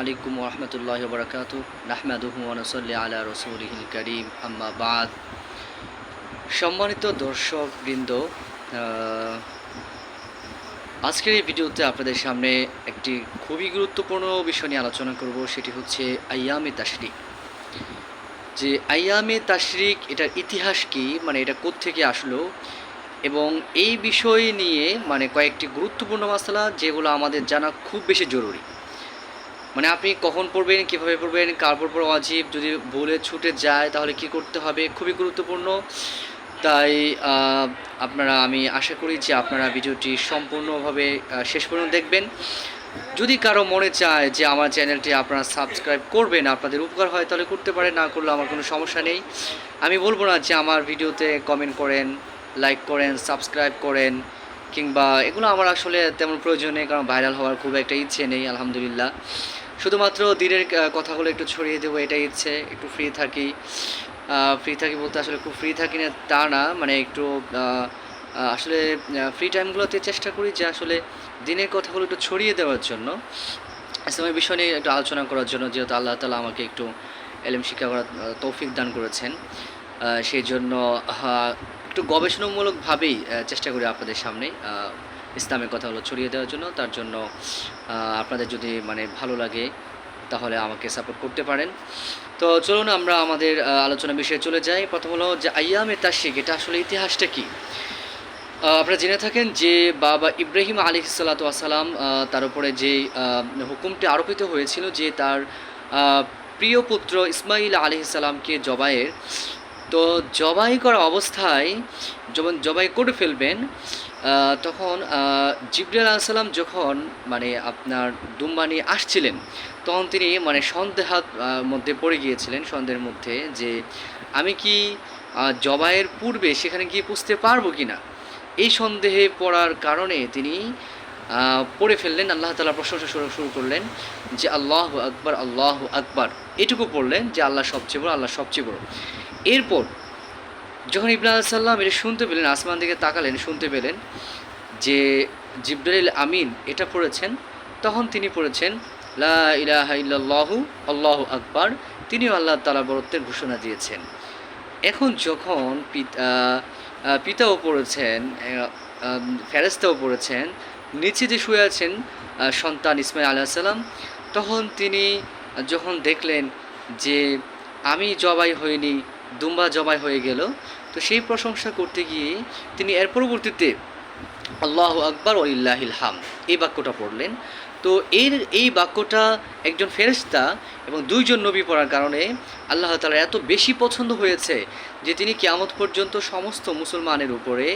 আলাইকুম রহমতুল্লাহ বরকাত আলা রসুলহিল করিম। আম্মা বাদ। সম্মানিত দর্শক বৃন্দ আজকের এই ভিডিওতে আপনাদের সামনে একটি খুবই গুরুত্বপূর্ণ বিষয় নিয়ে আলোচনা করব, সেটি হচ্ছে আয়ামে তাশরিক। যে আয়ামে তাশরিক, এটার ইতিহাস কি মানে এটা কোত্থেকে আসলো, এবং এই বিষয় নিয়ে মানে কয়েকটি গুরুত্বপূর্ণ মশলা যেগুলো আমাদের জানা খুব বেশি জরুরি। মানে আপনি কখন পড়বেন, কীভাবে পড়বেন, কার পর অজীব যদি ভুলে ছুটে যায়, তাহলে কি করতে হবে? খুবই গুরুত্বপূর্ণ। তাই আপনারা, আমি আশা করি যে আপনারা ভিডিওটি সম্পূর্ণভাবে শেষ পর্যন্ত দেখবেন। যদি কারও মনে চায় যে আমার চ্যানেলটি আপনারা সাবস্ক্রাইব করবেন, আপনাদের উপকার হয়, তাহলে করতে পারেন, না করলে আমার কোনো সমস্যা নেই। আমি বলব না যে আমার ভিডিওতে কমেন্ট করেন লাইক করেন সাবস্ক্রাইব করেন, কিংবা এগুলো আমার আসলে তেমন প্রয়োজন নেই, কারণ ভাইরাল হওয়ার খুব একটা ইচ্ছে নেই, আলহামদুলিল্লাহ। শুধুমাত্র দিনের কথাগুলো একটু ছড়িয়ে দেবো, এটাই ইচ্ছে একটু ফ্রি থাকি। ফ্রি থাকি বলতে আসলে খুব ফ্রি থাকি না, তা না মানে একটু আসলে ফ্রি টাইমগুলোতে চেষ্টা করি যে আসলে দিনের কথাগুলো একটু ছড়িয়ে দেওয়ার জন্য ইসলামের বিষয় নিয়ে একটু আলোচনা করার জন্য, যেহেতু আল্লাহ তালা আমাকে একটু এলএম শিক্ষা করার তৌফিক দান করেছেন। সেই জন্য একটু গবেষণামূলকভাবেই চেষ্টা করি আপনাদের সামনে ইসলামের কথাগুলো ছড়িয়ে দেওয়ার জন্য, তার জন্য আপনাদের যদি মানে ভালো লাগে, তাহলে আমাকে সাপোর্ট করতে পারেন। তো চলুন আমরা আমাদের আলোচনা বিষয়ে চলে যাই। প্রথম হলো যে আয়ামে তাশিক এটা আসলে ইতিহাসটা কী? আপনারা জেনে থাকেন যে বাবা ইব্রাহিম আলী সালাতাম তার উপরে যে হুকুমটি আরোপিত হয়েছিল যে তার প্রিয় পুত্র ইসমাইল আলী সালামকে জবাইয়ের তো জবাই করা অবস্থায় যখন জবাই করে ফেলবেন তখন জিবরাল আলাইসাল্লাম যখন মানে আপনার দুম্বা নিয়ে আসছিলেন, তখন তিনি মানে সন্দেহাত মধ্যে পড়ে গিয়েছিলেন, সন্দেহের মধ্যে যে আমি কি জবাইয়ের পূর্বে সেখানে গিয়ে পুষতে পারব কি না এই সন্দেহে পড়ার কারণে তিনি পড়ে ফেললেন, আল্লাহ তালা প্রশংসা শুরু শুরু করলেন যে আল্লাহ আকবার আল্লাহ আকবার। এটুকু পড়লেন যে আল্লাহ সবচেয়ে বড়, আল্লাহ সবচেয়ে বড়। এরপর যখন ইব্রাহিম সাল্লাম এটা শুনতে পেলেন, আসমান দিকে তাকালেন, শুনতে পেলেন যে জিব্রাইল আমিন এটা পড়েছেন, তখন তিনি পড়েছেন, লা ইলাহা ইল্লাল্লাহু, আল্লাহু আকবার। তিনিও আল্লাহ তালা বরত্বের ঘোষণা দিয়েছেন। এখন যখন পিত- পিতাও পড়েছেন ফেরেস্তাও পড়েছেন নিচে যে শুয়ে আছেন সন্তান ইসমাইল আলাহ সাল্লাম তখন তিনি যখন দেখলেন যে আমি জবাই হইনি, দুম্বা জবাই হয়ে গেল, তো সেই প্রশংসা করতে গিয়ে তিনি এর পরবর্তীতে আল্লাহ আকবর ওইল্লাহিল হাম এই বাক্যটা পড়লেন। তো এর এই বাক্যটা একজন ফেরেশতা এবং দুইজন নবী পড়ার কারণে আল্লাহ তালার এত বেশি পছন্দ হয়েছে যে তিনি কিয়ামত পর্যন্ত সমস্ত মুসলমানের উপরে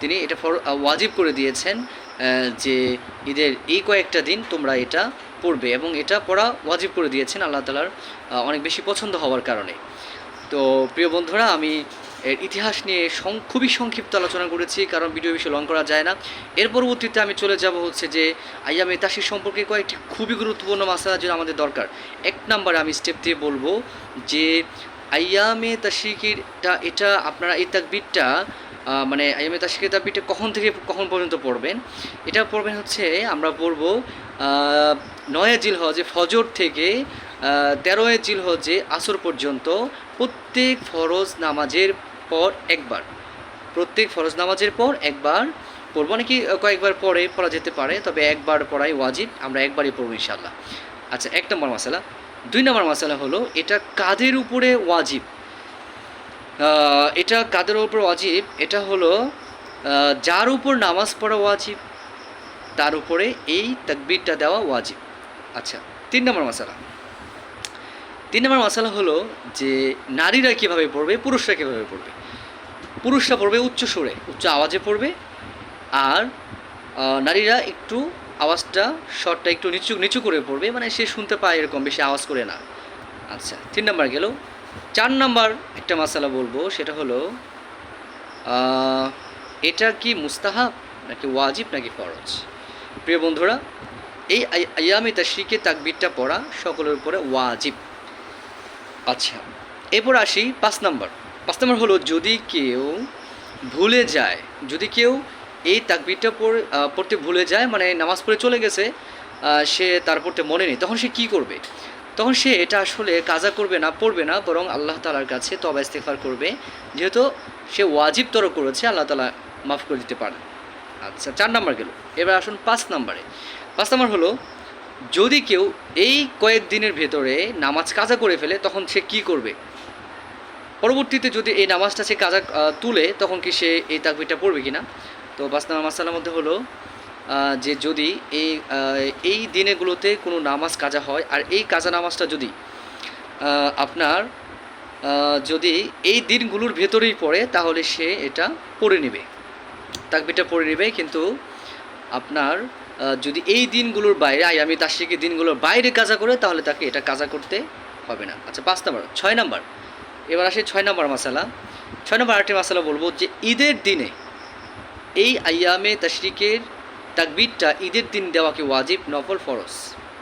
তিনি এটা ওয়াজিব করে দিয়েছেন। যে ঈদের এই কয়েকটা দিন তোমরা এটা পড়বে এবং এটা পড়া ওয়াজিব করে দিয়েছেন আল্লাহ তালার অনেক বেশি পছন্দ হওয়ার কারণে। তো প্রিয় বন্ধুরা, আমি এর ইতিহাস নিয়ে খুবই সংক্ষিপ্ত আলোচনা করেছি, কারণ ভিডিও বেশি লং করা যায় না। এর পরবর্তীতে আমি চলে যাব হচ্ছে যে আইয়ামে তাসির সম্পর্কে কয়েকটি খুবই গুরুত্বপূর্ণ মাসালা যেটা আমাদের দরকার। এক নম্বরে আমি স্টেপ দিয়ে বলব যে আইয়ামে তাসিকিরটা এটা আপনারা এই তাকবিরটা মানে আইয়ামে তাসিকের তাকবিরটা কখন থেকে কখন পর্যন্ত পড়বেন? এটা পড়বেন হচ্ছে, আমরা পড়ব নয় জিল হজে ফজর থেকে তেরোয় জিল হজে আসর পর্যন্ত প্রত্যেক ফরজ নামাজের পর একবার। প্রত্যেক ফরজ নামাজের পর একবার পড়ব। নাকি কয়েকবার পরে পড়া যেতে পারে, তবে একবার পড়াই ওয়াজিব, আমরা একবারই পড়ব ইনশাল্লাহ আচ্ছা এক নম্বর মশালা। দুই নম্বর মশালা হলো, এটা কাদের উপরে ওয়াজিব? এটা কাদের উপর ওয়াজিব? এটা হলো যার উপর নামাজ পড়া ওয়াজিব, তার উপরে এই তাকবিরটা দেওয়া ওয়াজিব। আচ্ছা তিন নম্বর মশালা তিন নম্বর মশালা হলো যে নারীরা কীভাবে পড়বে, পুরুষরা কীভাবে পড়বে? পুরুষরা পড়বে উচ্চ সুরে, উচ্চ আওয়াজে পড়বে। আর নারীরা একটু আওয়াজটা শর্টটা একটু নিচু নিচু করে পড়বে মানে সে শুনতে পায় এরকম, বেশি আওয়াজ করে না। আচ্ছা তিন নম্বর গেল চার নম্বর একটা মশালা বলব, সেটা হলো এটা কি মুস্তাহাব নাকি ওয়াজিব নাকি ফরজ? প্রিয় বন্ধুরা, এই আয়ামে তাশরিকে তাকবিরটা পড়া সকলের উপরে ওয়াজিব। আচ্ছা এরপর আসি পাঁচ নম্বর। পাঁচ নম্বর হলো, যদি কেউ ভুলে যায়, যদি কেউ এই তাকবিরটা পড়ে পড়তে ভুলে যায় মানে নামাজ পড়ে চলে গেছে সে তার পড়তে মনে নেই, তখন সে কি করবে? তখন সে এটা আসলে কাজা করবে না, পড়বে না, বরং আল্লাহ তালার কাছে তবা ইস্তেফার করবে। যেহেতু সে ওয়াজিব তর করেছে, আল্লাহ তালা মাফ করে দিতে পারে আচ্ছা চার নাম্বার গেল। এবার আসুন পাঁচ নাম্বারে। পাঁচ নাম্বার হলো, যদি কেউ এই কয়েক দিনের ভেতরে নামাজ কাজা করে ফেলে, তখন সে কি করবে? পরবর্তীতে যদি এই নামাজটা সে কাজা তুলে, তখন কি সে এই তাকবিরটা পড়বে কি না তো পাঁচ নাম্বার মাসালার মধ্যে হলো যে যদি এই এই দিনেগুলোতে কোনো নামাজ কাজা হয়, আর এই কাজা নামাজটা যদি আপনার যদি এই দিনগুলোর ভেতরেই পড়ে, তাহলে সে এটা পড়ে নেবে। তাকবিরটা পড়ে নেবে, কিন্তু আপনার যদি এই দিনগুলোর বাইরে আয়ামি তাশ্রিকের দিনগুলোর বাইরে কাজা করে, তাহলে তাকে এটা কাজা করতে হবে না। আচ্ছা পাঁচ নাম্বার, ছয় নাম্বার। এবার আসে ছয় নাম্বার মশালা ছয় নম্বর আরেকটি মশালা বলব যে ঈদের দিনে এই আয়ামে তাশরিকের তাকবিরটা ঈদের দিন দেওয়াকে ওয়াজিব নফল ফরজ।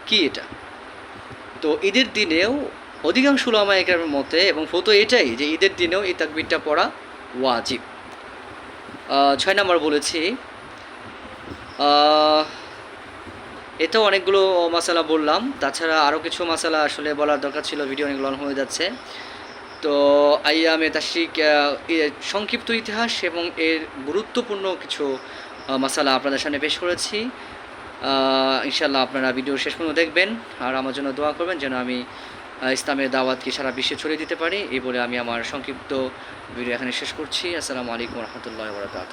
কি এটা? তো ঈদের দিনেও অধিকাংশ উলামা একরামের মতে এবং ফতো এটাই যে ঈদের দিনেও এই তাকবিরটা পড়া ওয়াজিব। ছয় নম্বর বলেছি এতেও অনেকগুলো মশালা বললাম। তাছাড়া আরও কিছু মশালা আসলে বলার দরকার ছিল ভিডিও অনেক লং হয়ে যাচ্ছে। তো আহ, এর সংক্ষিপ্ত ইতিহাস এবং এর গুরুত্বপূর্ণ কিছু মশালা আপনাদের সামনে পেশ করেছি। ইনশাল্লাহ আপনারা ভিডিও শেষ পর্যন্ত দেখবেন আর আমার জন্য দোয়া করবেন যেন আমি ইসলামের দাওয়াতকে সারা বিশ্বে ছড়িয়ে দিতে পারি। এই বলে আমি আমার সংক্ষিপ্ত ভিডিও এখানে শেষ করছি। আসসালামু আলাইকুম রহমতুল্লাহ বরকাত